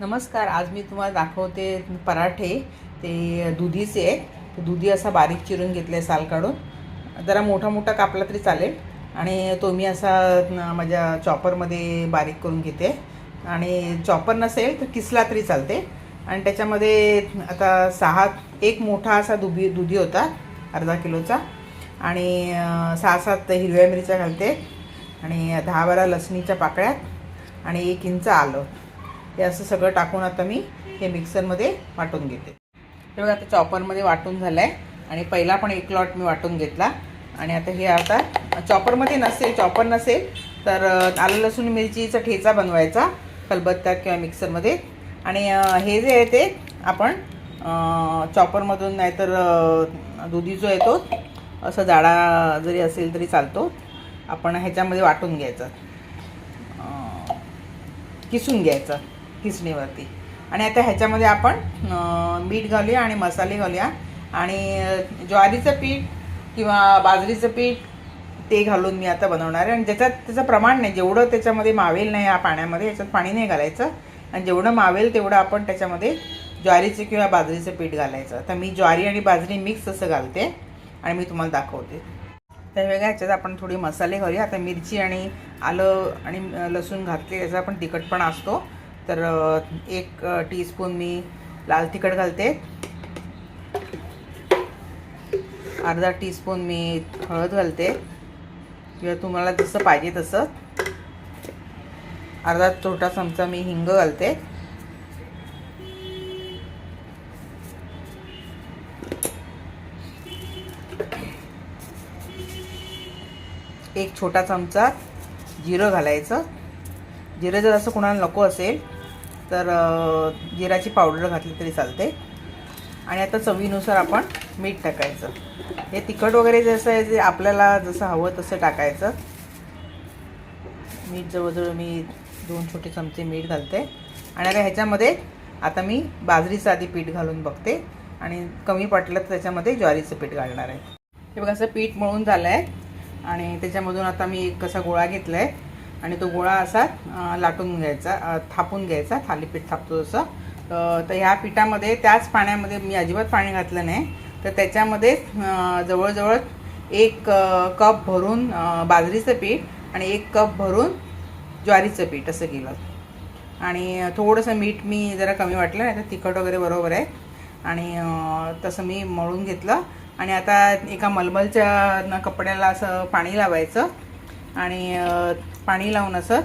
नमस्कार आज मी तुम्हाला दाखवते पराठे. ते दुधीचे आहेत. दुधी असा बारीक चिरून घेतले साल काढून. जरा मोठा मोठा कापला तरी चालेल. आणि तो मी असा माझ्या चॉपरमध्ये बारीक करून घेते. आणि चॉपर नसेल तर किसला तरी चालते. आणि त्याच्यामध्ये आता सहा एक मोठा असा दुधी दुधी होता अर्धा किलोचा. आणि सहा सात हिरव्या मिरच्या घालते. आणि दहा बारा लसणीच्या पाकळ्यात. आणि एक इंच आलं. हे असं सगळं टाकून आता मी हे मिक्सरमध्ये वाटून घेते. हे बघा आता चॉपरमध्ये वाटून झालं आहे आणि पहिला पण एक लॉट मी वाटून घेतला. आणि आता हे आता चॉपरमध्ये नसेल चॉपर नसेल तर आलं लसूण मिरचीचा ठेचा बनवायचा खलबत्त्यात किंवा मिक्सरमध्ये. आणि हे जे आहे ते आपण चॉपरमधून नाहीतर दुधी जो येतो असं जाडा जरी असेल तरी चालतो. आपण ह्याच्यामध्ये वाटून घ्यायचं. किसून घ्यायचं. किसणीवरती. आणि आता ह्याच्यामध्ये आपण मीठ घालूया आणि मसाले घालूया. आणि ज्वारीचं पीठ किंवा बाजरीचं पीठ ते घालून मी आता बनवणार आहे. आणि ज्याच्यात त्याचं प्रमाण नाही जेवढं त्याच्यामध्ये मावेल नाही या पाण्यामध्ये याच्यात पाणी नाही घालायचं. आणि जेवढं मावेल तेवढं आपण त्याच्यामध्ये ज्वारीचं किंवा बाजरीचं पीठ घालायचं. तर मी ज्वारी आणि बाजरी मिक्स असं घालते आणि मी तुम्हाला दाखवते. तर वेगळ्या ह्याच्यात आपण थोडी मसाले घालूया. आता मिरची आणि आलं आणि लसूण घातले त्याचा पण तिखटपणा असतो. तर एक टीस्पून मी लाल तिखट घालते. अर्धा टीस्पून मी हळद घालते. किंवा तुम्हाला जसं पाहिजे तसं. अर्धा छोटा चमचा मी हिंग घालते. एक छोटा चमचा जिरं घालायचं. जिरं जर असं कोणाला नको असेल तर जिराची पावडर घातली तरी चालते. आणि आता चवीनुसार आपण मीठ टाकायचं. हे तिखट वगैरे जसं आहे जे आपल्याला जसं हवं तसं टाकायचं. मीठ जवळजवळ मी दोन छोटे चमचे मीठ घालते. आणि आता ह्याच्यामध्ये आता मी बाजरीचं आधी पीठ घालून बघते. आणि कमी पटलं तर त्याच्यामध्ये ज्वारीचं पीठ घालणार आहे. हे बघा असं पीठ मळून झालं आहे आणि त्याच्यामधून आता मी एक कसा गोळा घेतला आहे आणि तो गोळा असा लाटून घ्यायचा थापून घ्यायचा थालीपीठ थापतो तसं. तर ह्या पिठामध्ये त्याच पाण्यामध्ये मी अजिबात पाणी घातलं नाही. तर त्याच्यामध्ये जवळजवळ एक कप भरून बाजरीचं पीठ आणि एक कप भरून ज्वारीचं पीठ असं केलं. आणि थोडंसं मीठ मी जरा कमी वाटलं नाही तर तिखट वगैरे बरोबर आहे. आणि तसं मी मळून घेतलं. आणि आता एका मलमलच्या न कपड्याला असं पाणी लावायचं. आणि पाणी लावून असं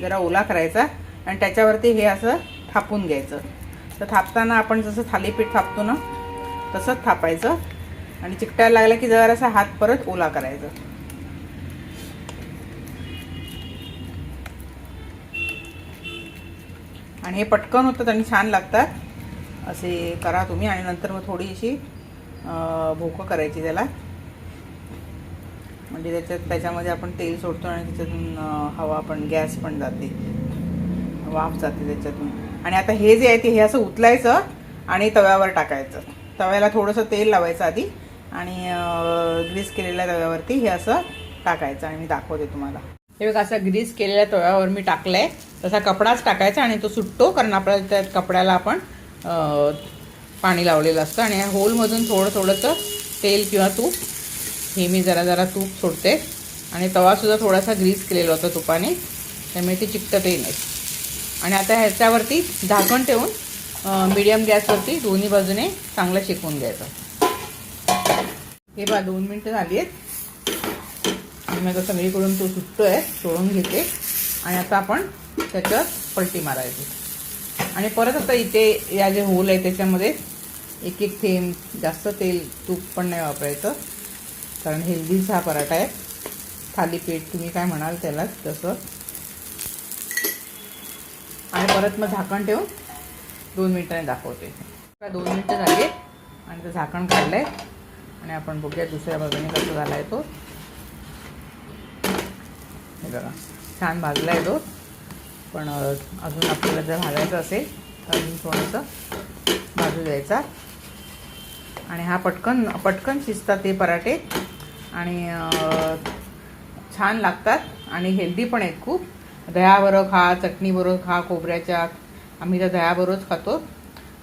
जरा ओला करायचा आणि त्याच्यावरती हे असं थापून घ्यायचं. तर थापताना आपण जसं थालीपीठ थापतो ना तसंच थापायचं आणि चिकटायला लागलं की जरासा हात परत ओला करायचा. आणि हे पटकन होतात आणि छान लागतात. असे करा तुम्ही आणि नंतर मग थोडीशी भोकं करायची त्याला. म्हणजे त्याच्यात त्याच्यामध्ये आपण तेल सोडतो आणि त्याच्यातून हवा पण गॅस पण जाते. वाफ जाते त्याच्यातून. आणि आता हे जे आहे ते हे असं उचलायचं आणि तव्यावर टाकायचं. तव्याला थोडंसं तेल लावायचं आधी आणि ग्रीस केलेल्या तव्यावरती हे असं टाकायचं आणि मी दाखवते तुम्हाला. हे बघ असं ग्रीस केलेल्या तव्यावर मी टाकलंय. तसा कपडाच टाकायचा आणि तो सुटतो कारण आपल्याला त्या कपड्याला आपण पाणी लावलेलं असतं. आणि या होलमधून थोडं थोडंसं तेल किंवा तूप हे मी जरा जरा तूप सोडते. आणि तवासुद्धा थोडासा ग्रीस केलेला होता तुपाने. त्यामुळे ते चिकटतही नाही आणि आता ह्याच्यावरती झाकण ठेवून मीडियम गॅसवरती दोन्ही बाजूने चांगलं शिकवून घ्यायचं. हे बा दोन मिनटं झाली आहेत. आणि मग आता सगळीकडून तो आहे सोडून घेते. आणि आता आपण त्याच्यात पलटी मारायची. आणि परत आता इथे या जे होल आहे त्याच्यामध्ये एक एक थेंब जास्त तेल तूप पण नाही वापरायचं. कारण हेल्दीच हा पराठा आहे. थालीपीठ तुम्ही काय म्हणाल त्याला तसं. आणि परत मग झाकण ठेवून दोन मिनटाने दाखवते. आता दोन मिनटं झाली आणि ते झाकण काढलं आहे आणि आपण बघूया दुसऱ्या बाजूने कसं झाला आहे तो. हे बघा छान भाजला आहे तो. पण अजून आपल्याला जर भाजायचं असेल तर अजून थोडंसं भाजू द्यायचा आणि हा पटकन पटकन शिजतात ते पराठे. आणि छान लागतात आणि हेल्दी पण आहेत खूप. दह्याबरोबर खा चटणीबरोबर खा खोबऱ्याच्या. आम्ही तर दह्याबरोबरच खातो.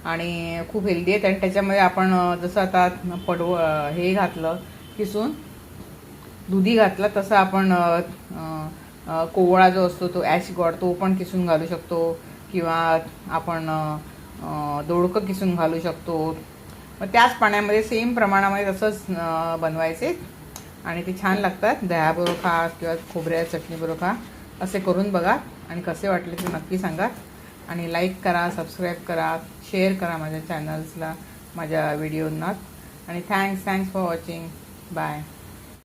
आणि खूप हेल्दी आहेत आणि त्याच्यामध्ये आपण जसं आता पडव हे घातलं किसून दुधी घातला तसं आपण कोवळा जो असतो तो ॲश गॉड तो पण किसून घालू शकतो. किंवा आपण दोडकं किसून घालू शकतो. मग त्याच पाण्यामध्ये सेम प्रमाणामध्ये तसंच बनवायचे. आणि ते छान लागतात. दह्याबरोबर खा किंवा खोबऱ्या चटणीबरोबर खा असे करून बघा आणि कसे वाटले ते नक्की सांगा. आणि लाईक करा सबस्क्राईब करा शेअर करा माझ्या चॅनल्सला माझ्या व्हिडिओंना आणि thanks thanks for watching bye